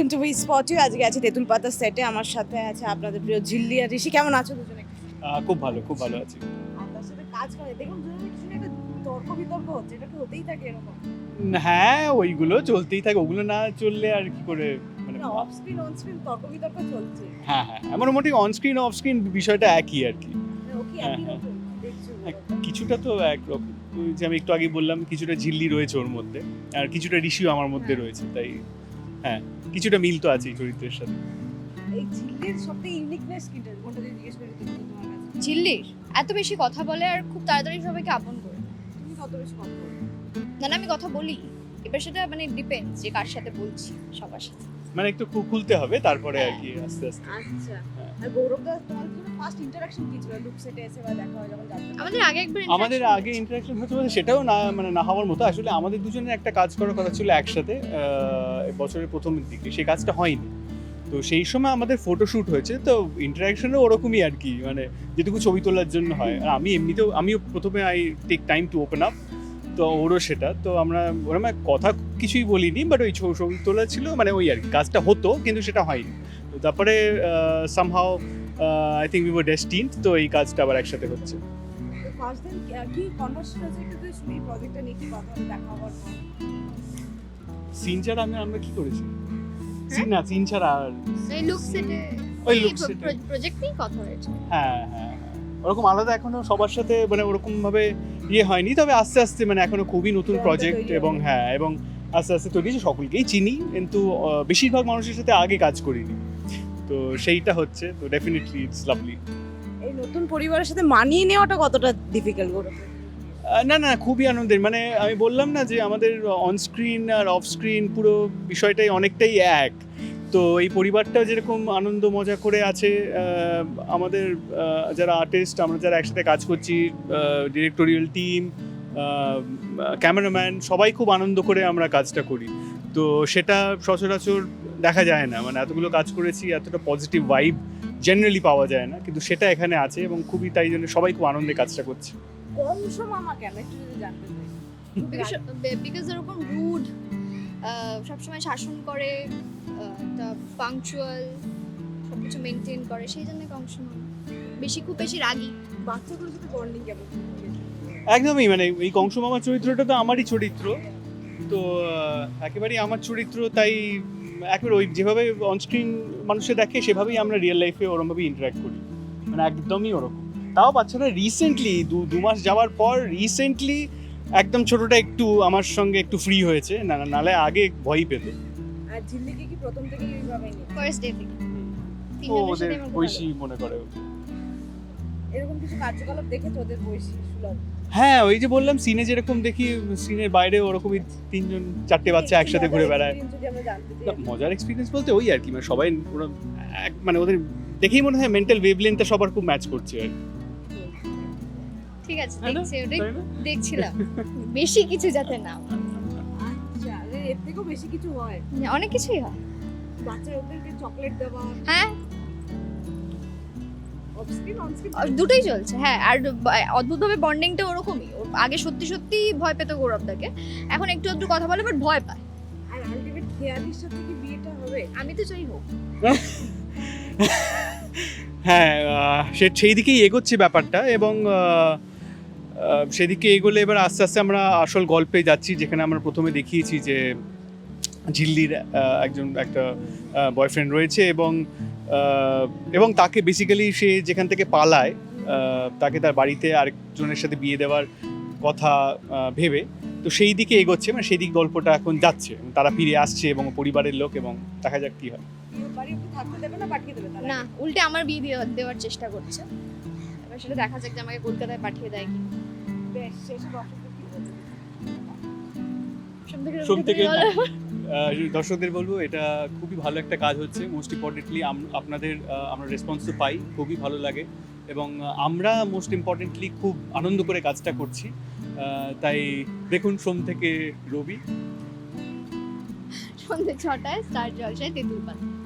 Welcome to we spot you আজকে আছে তেঁতুল পাতার সেটে আমার সাথে আছে আপনাদের প্রিয় ঝিল্লি আর ঋষি। কেমন আছো দুজনে? খুব ভালো খুব ভালো আছি। আর তার সাথে কাজ করে। দেখুন না একটা তর্ক বিতর্ক হচ্ছে। এটা হতেই থাকে এরকম? হ্যাঁ ওইগুলো চলতেই থাকে। ওগুলো না চললে আর কি করে? মানে অফ স্ক্রিন অন স্ক্রিন তর্ক বিতর্ক চলছে। হ্যাঁ হ্যাঁ মোটামুটি অন স্ক্রিন অফ স্ক্রিন বিষয়টা একই আর কি। মানে হ্যাঁ, হ্যাঁ। হ্যাঁ, কিছুটা তো একরকম। যে আমি একটু আগে বললাম কিছুটা ঝিল্লি রয়েছে ওর মধ্যে। আর কিছুটা ঋষিও আমার মধ্যে হ্যাঁ। রয়েছে তাই হ্যাঁ কিছুটা মিল তো আছে চরিত্রের সাথে। এই ঝিল্লির সবথেকে ইউনিকনেস কিটা? কোনটা যদি জিজ্ঞেস করি তুমি তোমার কাছে। ঝিল্লির? এত বেশি কথা বলে আর খুব তাড়াতাড়ি সবাইকে আপন করে। তুমি কত বেশি কথা বলো না না আমি কথা বলি। এবার সেটা মানে ডিপেন্ড যে কার সাথে বলছি সবার সাথে। মানে একটু খু- খুলতে হবে তারপরে আর কি আস্তে আস্তে। আচ্ছা। হ্যাঁ। আর গৌরব দা তোমার কি ফার্স্ট ইন্টারাকশন কি ছিল? লুক সেটে এসে বা দেখা হয় যখন যাচ্ছে আমাদের আগে একবার আমাদের আগে হয়েছে। ইন্টারাকশন হতে পারে সেটাও না মানে না হওয়ার মতো। আসলে আমাদের দুজনের একটা কাজ করার কথা ছিল একসাথে বছরের প্রথম দিকে। সেই কাজটা হয়নি। তো সেই সময় আমাদের ফটোশ্যুট হয়েছে তো ইন্টারাকশনও ওরকমই আর কি। মানে যেটুকু ছবি তোলার জন্য হয়। আর আমি এমনিতেও আমিও প্রথমে I take time to open up তো ওরও সেটা। তো আমরা ওরকম এক কথা কিছুই বলিনি বাট ওই ছবি ছবি তোলা ছিল মানে ওই আর কি কাজটা হতো কিন্তু সেটা হয়নি। তো তারপরে somehow I think we were destined to এই কাজটা আবার একসাথে হচ্ছে। সিন ছাড়া আমি আমরা কি করেছি? সিন না সিন ছাড়া আর এই লুক সেটে ওই set এ। প্রজেক্ট নিয়ে কথা হয়েছে। হ্যাঁ হ্যাঁ হ্যাঁ। ওরকম আলাদা এখনও সবার সাথে মানে ওরকম ভাবে ইয়ে হয়নি। তবে আস্তে আস্তে মানে এখনও খুবই নতুন প্রজেক্ট এবং হ্যাঁ এবং আস্তে আস্তে তৈরি হয়েছে। সকলকেই চিনি কিন্তু বেশিরভাগ মানুষের সাথে আগে কাজ করিনি। তো সেইটা হচ্ছে তো ডেফিনেটলি ইটস লাভলি এই নতুন পরিবারের সাথে মানিয়ে নেওয়াটা কতটা ডিফিকাল্ট গৌরব না না খুবই আনন্দের। মানে আমি বললাম না যে আমাদের অনস্ক্রিন আর অফ স্ক্রিন পুরো বিষয়টাই অনেকটাই এক। তো এই পরিবারটা যেরকম আনন্দ মজা করে আছে আমাদের যারা আর্টিস্ট আমরা যারা একসাথে কাজ করছি ডিরেক্টোরিয়াল টিম ক্যামেরাম্যান সবাই খুব আনন্দ করে আমরা কাজটা করি। তো সেটা সচরাচর দেখা যায় না। মানে এতগুলো কাজ করেছি এতটা পজিটিভ ভাইব জেনারেলি পাওয়া যায় না। কিন্তু সেটা এখানে আছে এবং খুবই তাই জন্য সবাই খুব আনন্দে কাজটা করছে। কংস মামা কেন একটু যদি জানতে চাই। বিকজ এরকম রুড সবসময় শাসন করে একটা পাংচুয়াল সবকিছু মেনটেন করে সেই জন্য কংস মামা। বেশি খুব বেশি রাগী। বাচ্চাগুলোর সাথে বন্ডিং কেমন? একদমই মানে এই কংস মামার চরিত্রটা তো আমারই চরিত্র। তো একেবারেই আমার চরিত্র তাই একেবারে ওই যেভাবে অনস্ক্রিন মানুষে দেখে সেভাবেই আমরা রিয়েল লাইফে ওরমভাবেই ইন্টারাক্ট করি। মানে একদমই ওরকম। তাও বাচ্চারা রিসেন্টলি দু দু মাস যাওয়ার পর রিসেন্টলি একদম ছোটটা একটু আমার সঙ্গে একটু ফ্রি হয়েছে না না- নালে আগে ভয়ই পেত। আর ঝিল্লিকে কি প্রথম থেকে এইভাবে ফার্স্ট ডে থেকে। ও ওদের সাথে আমার খুব বৈশি মনে করে। এরকম কিছু কার্যকলাপ দেখেছ ওদের বয়সী সুলভ? হ্যাঁ ওই যে বললাম সিনে যেরকম দেখি সিনের বাইরে ওরকমই তিনজন চারটে বাচ্চা একসাথে ঘুরে বেড়ায়। মজার এক্সপিরিয়েন্স বলতে ওই আর কি মানে সবাই মানে ওদের দেখেই মনে হয় মেন্টাল ওয়েভলেন্থটা সবার খুব ম্যাচ করছে আর কি। ঠিক আছে দেখছি ওটাই দেখছিলাম। বেশি কিছু যাতে না আচ্ছা এর থেকেও বেশি কিছু হয়? অনেক কিছুই হয়। বাচ্চা ওদেরকে চকলেট দেওয়া হ্যাঁ। দুটোই চলছে হ্যাঁ আর অদ্ভুতভাবে বন্ডিংটা ওরকমই। আগে সত্যি সত্যি ভয় পেত গৌরবদাকে এখন একটু একটু কথা বলে বাট ভয় পায়। আর আলটিমেট খেয়ালির সাথে কি বিয়েটা হবে? আমি তো চাই হোক। হ্যাঁ সে সেই দিকেই এগোচ্ছে ব্যাপারটা এবং সেদিকে এগোলে এবার আস্তে আস্তে আমরা আসল গল্পে যাচ্ছি যেখানে আমরা প্রথমে দেখিয়েছি যে ঝিল্লির একজন একটা বয়ফ্রেন্ড রয়েছে এবং এবং তাকে বেসিক্যালি সে যেখান থেকে পালায় তাকে তার বাড়িতে আরেকজনের সাথে বিয়ে দেওয়ার কথা ভেবে তো সেই দিকে এগোচ্ছে মানে সেই দিক গল্পটা এখন যাচ্ছে তারা ফিরে আসছে এবং পরিবারের লোক এবং দেখা যাক কি হয়। বিয়ে বাড়ি অব্দি থাকতে দেবে না পাঠিয়ে দেবে তারা? না উল্টে আমার বিয়ে দেওয়ার চেষ্টা করছে। এবার সেটা দেখা যাক যে আমাকে কলকাতায় পাঠিয়ে দেয় কি থেকে দর্শকদের বলব এটা খুবই ভালো একটা কাজ হচ্ছে। মোস্ট ইম্পর্টেন্টলি আপনাদের আমরা রেসপন্স তো পাই খুবই ভালো লাগে। এবং আমরা মোস্ট ইম্পর্টেন্টলি খুব আনন্দ করে কাজটা করছি। তাই দেখুন সোম থেকে রবি। সন্ধ্যে ছটায় স্টার জলসায় তেঁতুল পাতা